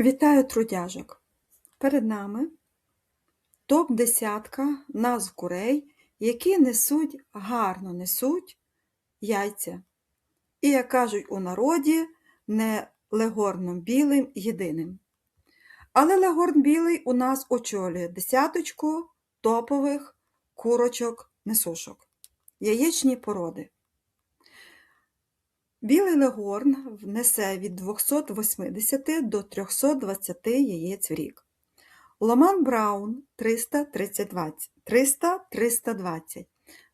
Вітаю трудяжок! Перед нами топ-десятка назв курей, які несуть, гарно несуть яйця. І, як кажуть у народі, не легорном білим єдиним. Але легорн білий у нас очолює десяточку топових курочок-несушок. Яєчні породи. Білий легорн несе від 280 до 320 яєць в рік. Ломан Браун 300-320.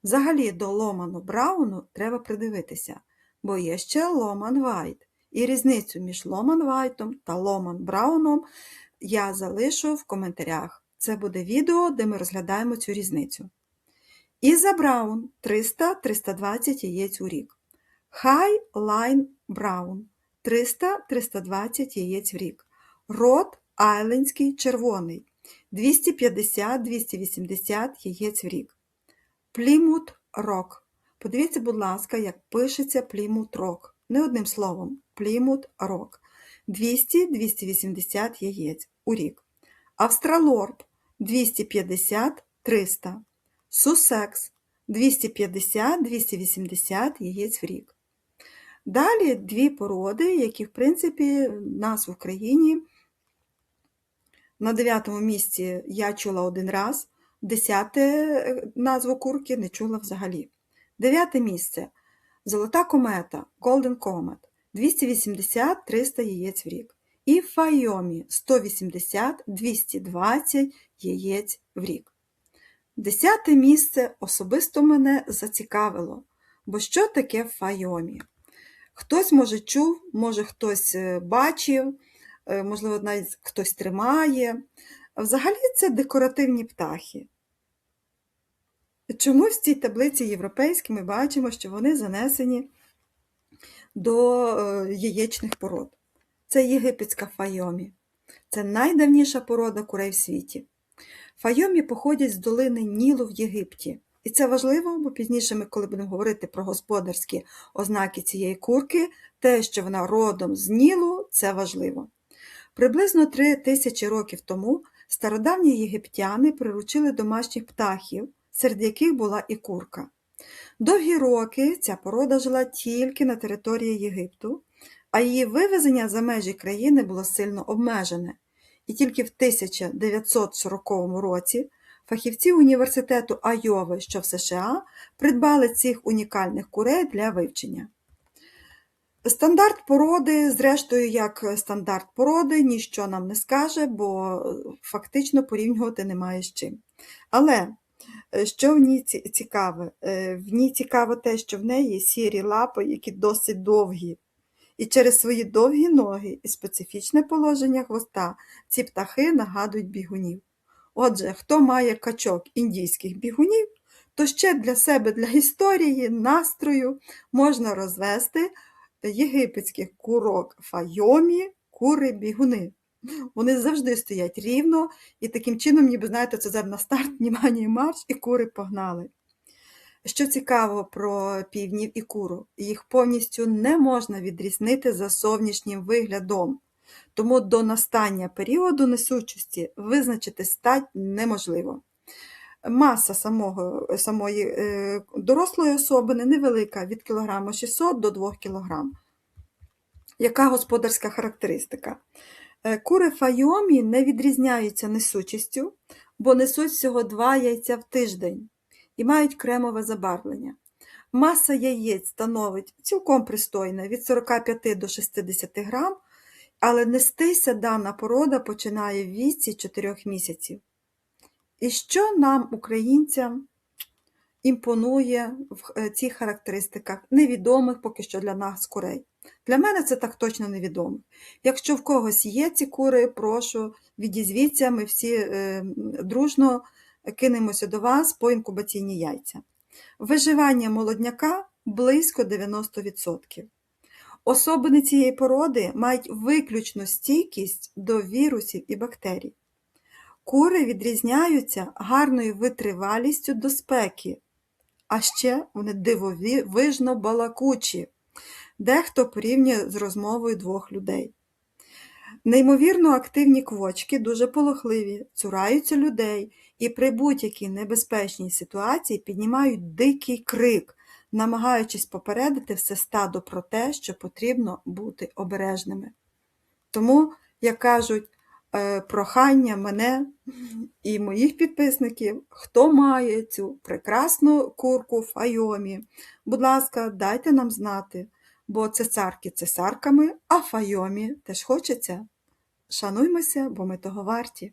Взагалі до Ломану Брауну треба придивитися, бо є ще Ломан Вайт. І різницю між Ломан Вайтом та Ломан Брауном я залишу в коментарях. Це буде відео, де ми розглядаємо цю різницю. Іза Браун 300-320 яєць у рік. Хай Лайн Браун 300-320 яєць в рік. Рот Айлендський червоний 250-280 яєць в рік. Плімут Рок. Подивіться, будь ласка, як пишеться Плімут Рок. Не одним словом, Плімут Рок. 200-280 яєць у рік. Австралорп 250-300. Сусекс 250-280 яєць в рік. Далі дві породи, які, в принципі, нас в Україні на дев'ятому місці я чула один раз, десяте назву курки не чула взагалі. Дев'яте місце Золота комета Golden Comet 280-300 яєць в рік. І Файомі 180-220 яєць в рік. Десяте місце особисто мене зацікавило, бо що таке Файомі? Хтось, може, чув, може, хтось бачив, можливо, навіть хтось тримає. Взагалі це декоративні птахи. Чому в цій таблиці європейській ми бачимо, що вони занесені до яєчних пород? Це єгипетська файомі. Це найдавніша порода курей в світі. Файомі походять з долини Нілу в Єгипті. І це важливо, бо пізніше ми, коли будемо говорити про господарські ознаки цієї курки, те, що вона родом з Нілу, це важливо. Приблизно три тисячі років тому стародавні єгиптяни приручили домашніх птахів, серед яких була і курка. Довгі роки ця порода жила тільки на території Єгипту, а її вивезення за межі країни було сильно обмежене. І тільки в 1940 році фахівці університету Айови, що в США, придбали цих унікальних курей для вивчення. Стандарт породи, зрештою, як стандарт породи, ніщо нам не скаже, бо фактично порівнювати немає з чим. Але що в ній цікаве? В ній цікаво те, що в неї сірі лапи, які досить довгі. І через свої довгі ноги і специфічне положення хвоста ці птахи нагадують бігунів. Отже, хто має качок індійських бігунів, то ще для себе, для історії, настрою можна розвести єгипетських курок файомі, кури-бігуни. Вони завжди стоять рівно, і таким чином, ніби знаєте, це на старт, і марш, і кури погнали. Що цікаво про півнів і куру, їх повністю не можна відрізнити за зовнішнім виглядом, тому до настання періоду несучості визначити стать неможливо. Маса самого, самої е, дорослої особини невелика від кілограма 600 до 2 кг. Яка господарська характеристика? Е, кури файомі не відрізняються несучістю, бо несуть всього 2 яйця в тиждень і мають кремове забарвлення. Маса яєць становить цілком пристойна від 45 до 60 грам, але нестися дана порода починає в віці 4 місяців. І що нам, українцям, імпонує в цих характеристиках невідомих поки що для нас курей? Для мене це так точно невідомо. Якщо в когось є ці кури, прошу, відізвіться, ми всі е, дружно кинемося до вас по інкубаційні яйця. Виживання молодняка близько 90%. Особини цієї породи мають виключну стійкість до вірусів і бактерій. Кури відрізняються гарною витривалістю до спеки, а ще вони дивовижно балакучі, дехто порівнює з розмовою двох людей. Неймовірно активні квочки, дуже полохливі, цураються людей і при будь-якій небезпечній ситуації піднімають дикий крик, намагаючись попередити все стадо про те, що потрібно бути обережними. Тому, як кажуть, е, прохання мене і моїх підписників, хто має цю прекрасну курку Файомі, будь ласка, дайте нам знати, бо цесарки цесарками, а Файомі теж хочеться. Шануймося, бо ми того варті.